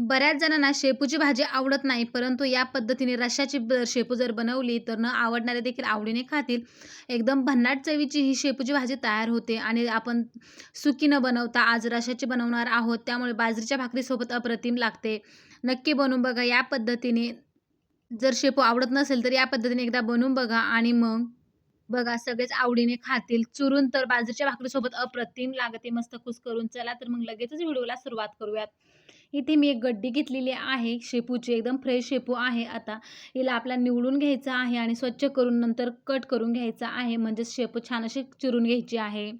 बऱ्याच जणांना शेपूची भाजी आवडत नाही परंतु या पद्धतीने रश्याची ब शेपू जर बनवली तर न आवडणारे देखील आवडीने खातील. एकदम भन्नाट चवीची ही शेपूची भाजी तयार होते आणि आपण सुकी न बनवता आज रश्याची बनवणार आहोत त्यामुळे बाजरीच्या भाकरीसोबत अप्रतिम लागते. नक्की बनवून बघा या पद्धतीने. जर शेपू आवडत नसेल तर या पद्धतीने एकदा बनवून बघा आणि मग बघा सगळेच आवडीने खातील. चुरून तर बाजरीच्या भाकरीसोबत अप्रतिम लागते. मस्त करून चला तर मग लगेचच व्हिडिओला सुरुवात करूयात. इथे मी एक गड्डी घेतलेली आहे. शेपूची एकदम फ्रेश शेपू आहे आता. हिला आपला निवडून घ्यायचा आहे आणि स्वच्छ करून नंतर कट करून घ्यायचा आहे. म्हणजेच शेपू छान अशी चिरून घ्यायची आहे.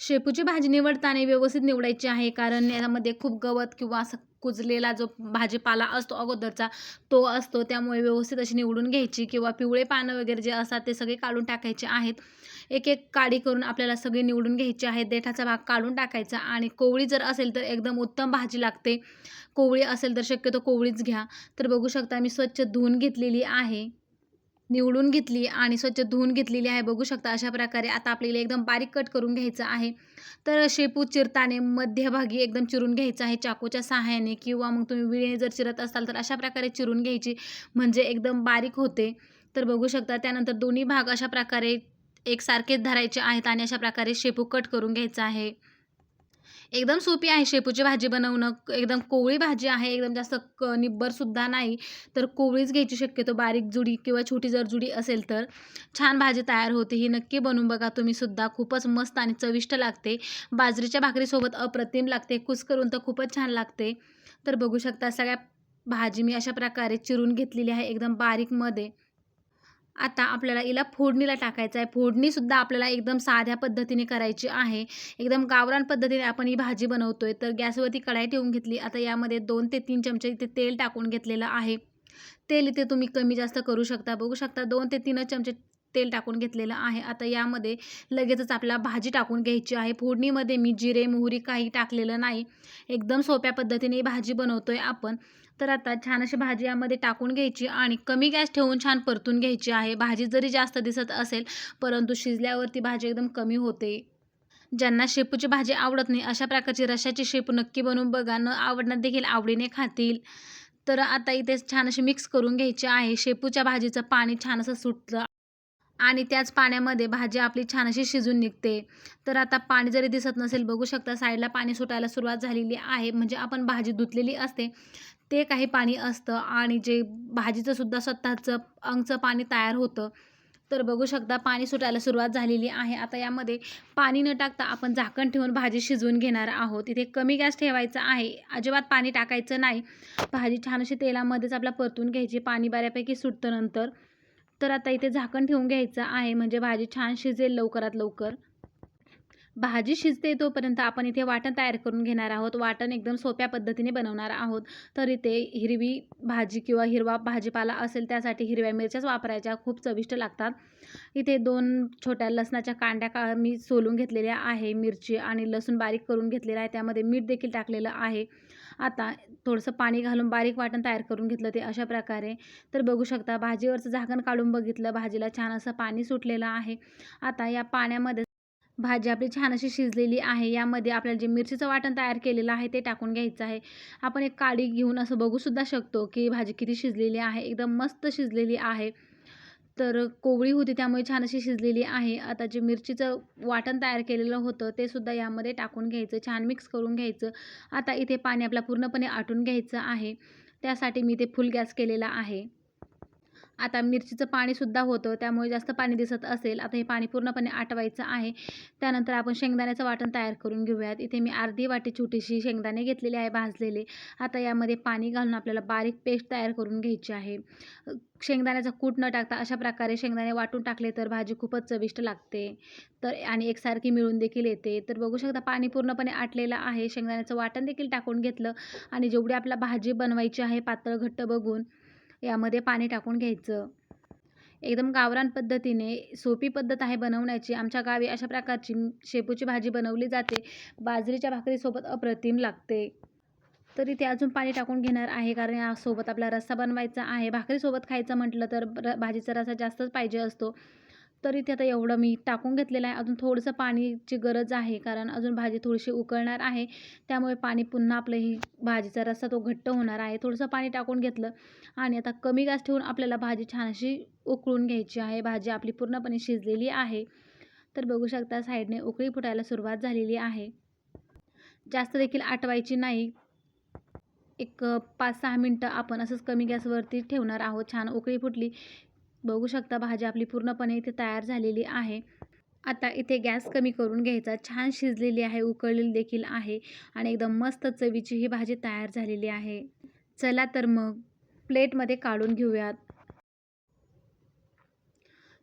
शेपूची भाजी निवडताना व्यवस्थित निवडायची आहे कारण यामध्ये खूप गवत किंवा असं कुजलेला जो भाजीपाला असतो अगोदरचा तो असतो त्यामुळे व्यवस्थित अशी निवडून घ्यायची किंवा पिवळे पानं वगैरे जे असतात ते सगळे काढून टाकायचे आहेत. एक एक काडी करून आपल्याला सगळे निवडून घ्यायचे आहेत. देठाचा भाग काढून टाकायचा आणि कोवळी जर असेल तर एकदम उत्तम भाजी लागते. कोवळी असेल तर शक्यतो कोवळीच घ्या. तर बघू शकता मी स्वच्छ धुवून घेतलेली आहे. निवडून घेतली आणि स्वच्छ धुवून घेतलेली आहे. बघू शकता अशा प्रकारे आता आपल्याला एकदम बारीक कट करून घ्यायचं आहे. तर शेपू चिरताने मध्यभागी एकदम चिरून घ्यायचं आहे चाकूच्या सहाय्याने किंवा मग तुम्ही विळीने जर चिरत असाल तर अशा प्रकारे चिरून घ्यायची म्हणजे एकदम बारीक होते. तर बघू शकता त्यानंतर दोन्ही भाग अशा प्रकारे एकसारखेच धरायचे आहेत आणि अशा प्रकारे शेपू कट करून घ्यायचा आहे. एकदम सोपी आहे शेपूची भाजी बनवणं. एकदम कोवळी भाजी आहे एकदम जास्त क निब्बरसुद्धा नाही. तर कोवळीच घ्यायची शक्यतो बारीक जुडी किंवा छोटी जर जुडी असेल तर. छान भाजी तयार होते ही नक्की बनवून बघा. तुम्हीसुद्धा खूपच मस्त आणि चविष्ट लागते. बाजरीच्या भाकरीसोबत अप्रतिम लागते कुसकरून तर खूपच छान लागते. तर बघू शकता सगळ्या भाजी मी अशा प्रकारे चिरून घेतलेली आहे एकदम बारीकमध्ये आता आपल्याला हिला फोडणीला टाकायचं आहे. फोडणीसुद्धा आपल्याला एकदम साध्या पद्धतीने करायची आहे. एकदम गावरान पद्धतीने आपण ही भाजी बनवतो आहे तर गॅसवरती कढाई ठेवून घेतली. आता यामध्ये दोन ते तीन चमचे इथे तेल टाकून घेतलेलं आहे. तेल इथे तुम्ही कमी जास्त करू शकता. बघू शकता दोन ते तीनच चमचे तेल टाकून घेतलेलं आहे. आता यामध्ये लगेचच आपल्याला भाजी टाकून घ्यायची आहे. फोडणीमध्ये मी जिरे मोहरी काही टाकलेलं नाही. एकदम सोप्या पद्धतीने भाजी बनवतो आहे आपण. तर आता छान अशी भाजी यामध्ये टाकून घ्यायची आणि कमी गॅस ठेवून छान परतून घ्यायची आहे. भाजी जरी जास्त दिसत असेल परंतु शिजल्यावरती भाजी एकदम कमी होते. ज्यांना शेपूची भाजी आवडत नाही अशा प्रकारची रशाची शेपू नक्की बनवून बघा. न आवडणार देखील आवडीने खातील. तर आता इथे छान अशी मिक्स करून घ्यायची आहे. शेपूच्या भाजीचं पाणी छान असं सुटलं आणि त्याच पाण्यामध्ये भाजी आपली छान अशी शिजून निघते. तर आता पाणी जरी दिसत नसेल बघू शकता साईडला पाणी सुटायला सुरुवात झालेली आहे. म्हणजे आपण भाजी धुतलेली असते ते काही पाणी असतं आणि जे भाजीचं सुद्धा स्वतःचं अंगचं पाणी तयार होतं. तर बघू शकता पाणी सुटायला सुरुवात झालेली आहे. आता यामध्ये पाणी न टाकता आपण झाकण ठेवून भाजी शिजवून घेणार आहोत. इथे कमी गॅस ठेवायचा आहे. अजिबात पाणी टाकायचं नाही. भाजी छान अशी तेलामध्येच आपला परतून घ्यायची. पाणी बऱ्यापैकी सुटतं नंतर. तर आता इथे झाकण ठेवून घ्यायचं आहे. म्हणजे भाजी छान शिजेल लवकरात लवकर. भाजी शिजते तोपर्यंत आपण इथे वाटण तयार करून घेणार आहोत. वाटण एकदम सोप्या पद्धतीने बनवणार आहोत. तर इथे हिरवी भाजी किंवा हिरवा भाजीपाला असेल त्यासाठी हिरव्या मिरच्याच वापरायच्या खूप चविष्ट लागतात. इथे दोन छोट्या लसणाच्या कांड्या का मी सोलून घेतलेल्या आहे. मिरची आणि लसूण बारीक करून घेतलेला आहे. त्यामध्ये मीठ देखील टाकलेलं आहे. आता थोडंसं पाणी घालून बारीक वाटण तयार करून घेतलं ते अशा प्रकारे. तर बघू शकता भाजीवरचं झाकण काढून बघितलं भाजीला छान असं पाणी सुटलेलं आहे. आता या पाण्यामध्ये भाजी आपली छान अशी शिजलेली आहे. यामध्ये आपल्याला जे मिरचीचं वाटण तयार केलेलं आहे ते टाकून घ्यायचं आहे. आपण एक काडी घेऊन असं बघूसुद्धा शकतो की भाजी किती शिजलेली आहे. एकदम मस्त शिजलेली आहे. तर कोवळी होती त्यामुळे छान अशी शिजलेली आहे. आता जे मिरचीचं वाटण तयार केलेलं होतं ते सुद्धा यामध्ये टाकून घ्यायचं. छान मिक्स करून घ्यायचं. आता इथे पाणी आपला पूर्णपणे आटून घ्यायचं आहे. त्यासाठी मी ते फुल गॅस केलेला आहे. आता मिरचीचं पाणीसुद्धा होतं त्यामुळे जास्त पाणी दिसत असेल. आता हे पाणी पूर्णपणे आटवायचं आहे. त्यानंतर आपण शेंगदाण्याचं वाटण तयार करून घेऊयात. इथे मी अर्धी वाटी छोटीशी शेंगदाणे घेतलेले आहे भाजलेले. आता यामध्ये पाणी घालून आपल्याला बारीक पेस्ट तयार करून घ्यायची आहे. शेंगदाण्याचा कूट न टाकता अशा प्रकारे शेंगदाणे वाटून टाकले तर भाजी खूपच चविष्ट लागते. तर आणि एकसारखी मिळून देखील येते. तर बघू शकता पाणी पूर्णपणे आटलेलं आहे. शेंगदाण्याचं वाटण देखील टाकून घेतलं. आणि जेवढी आपला भाजी बनवायची आहे पातळ घट्ट बघून यामध्ये पाणी टाकून घ्यायचं. एकदम गावरान पद्धतीने सोपी पद्धत आहे बनवण्याची. आमच्या गावी अशा प्रकारची शेपूची भाजी बनवली जाते. बाजरीच्या भाकरीसोबत अप्रतिम लागते. तरी ते अजून पाणी टाकून घेणार आहे कारण यासोबत आपला रस्सा बनवायचा आहे. भाकरीसोबत खायचं म्हटलं तर र भाजीचा रसा जास्तच पाहिजे असतो. तर इथे आता एवढं मी टाकून घेतलेलं आहे. अजून थोडंसं पाणीची गरज आहे कारण अजून भाजी थोडीशी उकळणार आहे. त्यामुळे पाणी पुन्हा आपलं ही भाजीचा रस्सा तो घट्ट होणार आहे. थोडंसं पाणी टाकून घेतलं आणि आता कमी गॅस ठेवून आपल्याला भाजी छान अशी उकळून घ्यायची आहे. भाजी आपली पूर्णपणे शिजलेली आहे. तर बघू शकता साईडने उकळी फुटायला सुरुवात झालेली आहे. जास्त देखील आटवायची नाही. एक पाच सहा मिनटं आपण असंच कमी गॅसवरती ठेवणार आहोत. छान उकळी फुटली. बघू शकता भाजी आपली पूर्णपणे इथे तयार झालेली आहे. आता इथे गॅस कमी करून घ्यायचा. छान शिजलेली आहे उकळलेली देखील आहे आणि एकदम मस्त चवीची ही भाजी तयार झालेली आहे. चला तर मग प्लेटमध्ये काढून घेऊयात.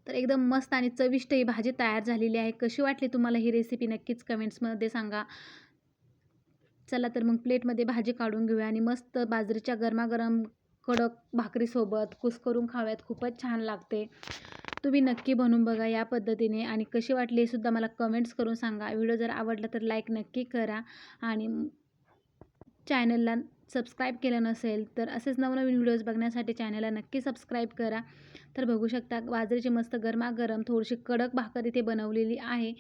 तर एकदम मस्त आणि चविष्ट ही भाजी तयार झालेली आहे. कशी वाटली तुम्हाला ही रेसिपी नक्कीच कमेंट्समध्ये सांगा. चला तर मग प्लेटमध्ये भाजी काढून घेऊया आणि मस्त बाजरीच्या गरमागरम कडक भाकरीसोबत कुस करून खाव्यात खूपच छान लागते. तुम्ही नक्की बनवून बघा या पद्धतीने आणि कशी वाटली हे सुद्धा मला कमेंट्स करून सांगा. व्हिडिओ जर आवडला तर लाईक नक्की करा आणि चॅनलला सबस्क्राईब केलं नसेल तर असेच नवनवीन व्हिडिओज बघण्यासाठी चॅनलला नक्की सबस्क्राईब करा. तर बघू शकता बाजरीची मस्त गरमागरम थोडीशी कडक भाकर इथे बनवलेली आहे.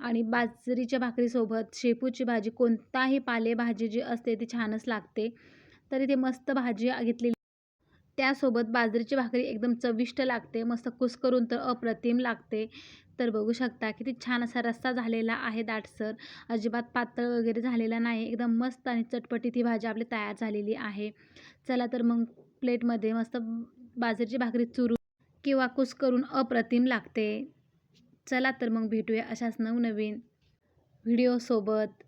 आणि बाजरीच्या भाकरीसोबत शेपूची भाजी कोणताही पालेभाजी जी असते ती छानच लागते. तर इथे मस्त भाजी घेतलेली त्यासोबत बाजरीची भाकरी एकदम चविष्ट लागते. मस्त कुस्करून तर अप्रतिम लागते. तर बघू शकता किती छान असा रस्सा झालेला आहे दाटसर. अजिबात पातळ वगैरे झालेला नाही. एकदम मस्त आणि चटपटीत ही भाजी आपली तयार झालेली आहे. चला तर मग प्लेटमध्ये मस्त बाजरीची भाकरी चुरून किंवा कुसकरून अप्रतिम लागते. चला तर मग भेटूया अशाच नवनवीन व्हिडिओसोबत.